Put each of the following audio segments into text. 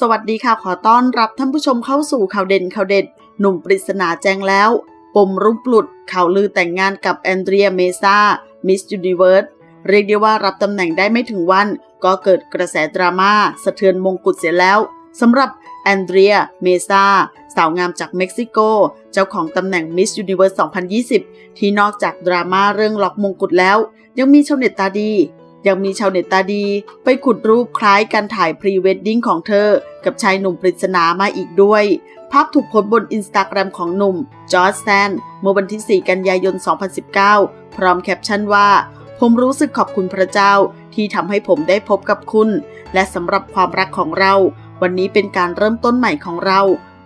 สวัสดีค่ะขอต้อนรับท่านผู้ชมเข้าสู่ข่าวเด่นข่าวเด็ด หนุ่มปริศนาแจ้งแล้ว ปมรุกปลุดข่าวลือแต่งงานกับแอนเดรียเมซามิส s u นิเวิร์สเรียกได้ว่ารับตำแหน่งได้ไม่ถึงวัน ก็เกิดกระแสดราม่าสะเทือนมงกุฎเสียแล้วสำหรับแอนเดรียเมซาสาวงามจากเม็กซิโก เจ้าของตำแหน่งมิส s u นิเวิร์ส 2020 ที่นอกจากดราม่าเรื่องล็อกมงกุฎแล้ว ยังมีชาวเน็ตตาดี ยังมีชาวเน็ตตาดีไปขุดรูปคล้ายการถ่ายพรีเวดดิ้งของเธอ กับชายหนุ่มปริศนามาอีกด้วย ภาพถูกโพสบนอินสตาแกรมของหนุ่ม จอร์จแซน เมื่อวันที่ 4 กันยายน 2019 พร้อมแคปชั่นว่า ผมรู้สึกขอบคุณพระเจ้าที่ทำให้ผมได้พบกับคุณ และสำหรับความรักของเรา วันนี้เป็นการเริ่มต้นใหม่ของเรา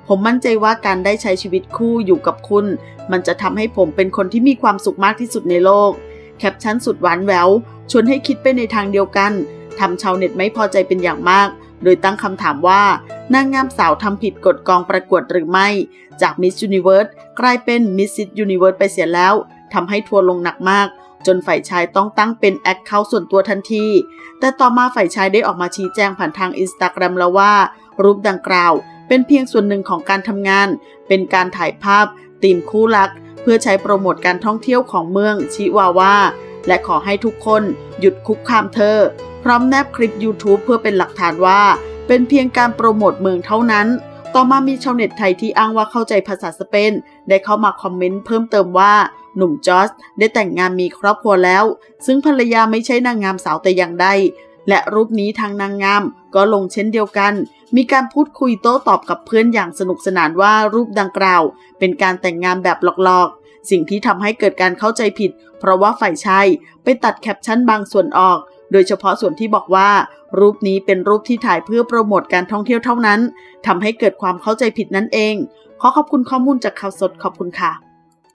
ผมมั่นใจว่าการได้ใช้ชีวิตคู่อยู่กับคุณ มันจะทำให้ผมเป็นคนที่มีความสุขมากที่สุดในโลก แคปชั่นสุดหวานแววชวนให้คิดไปในทางเดียวกันทำชาวเน็ตไม่พอใจเป็นอย่างมาก โดยตั้งคำถามว่านางงามสาวทำผิดกฎกองประกวดหรือไม่ จาก Miss Universe กลายเป็น Miss Universe ไปเสียแล้วทำให้ทัวร์ลงหนักมาก จนฝ่ายชายต้องตั้งเป็นแอคเคาท์ส่วนตัวทันที แต่ต่อมาฝ่ายชายได้ออกมาชี้แจงผ่านทางอินสตาแกรมแล้วว่า รูปดังกล่าว เป็นเพียงส่วนหนึ่งของการทำงาน เป็นการถ่ายภาพตีมคู่รัก เพื่อใช้โปรโมทการท่องเที่ยวของเมืองชิวาวาและขอให้ทุกคนหยุดคุกคามเธอ พร้อมแนบคลิป YouTube เพื่อเป็นหลักฐานว่า เป็นเพียงการโปรโมทเมืองเท่านั้น ต่อมามีชาวเน็ตไทยที่อ้างว่าเข้าใจภาษาสเปน ได้เข้ามาคอมเมนต์เพิ่มเติมว่า หนุ่มจอร์จได้แต่งงานมีครอบครัวแล้ว ซึ่งภรรยาไม่ใช่นางงามสาวแต่อย่างใด และรูปนี้ทางนางงามก็ลงเช่นเดียวกัน มีการพูดคุยโต้ตอบกับเพื่อนอย่างสนุกสนานว่ารูปดังกล่าว เป็นการแต่งงานแบบหลอกๆ สิ่งที่ทำให้เกิดการเข้าใจผิด เพราะว่าฝ่ายชายไปตัดแคปชั่นบางส่วนออก โดยเฉพาะส่วนที่บอกว่า รูปนี้เป็นรูปที่ถ่ายเพื่อโปรโมทการท่องเที่ยวเท่านั้นทำให้เกิดความเข้าใจผิดนั่นเอง ขอขอบคุณข้อมูลจากข่าวสดขอบคุณค่ะ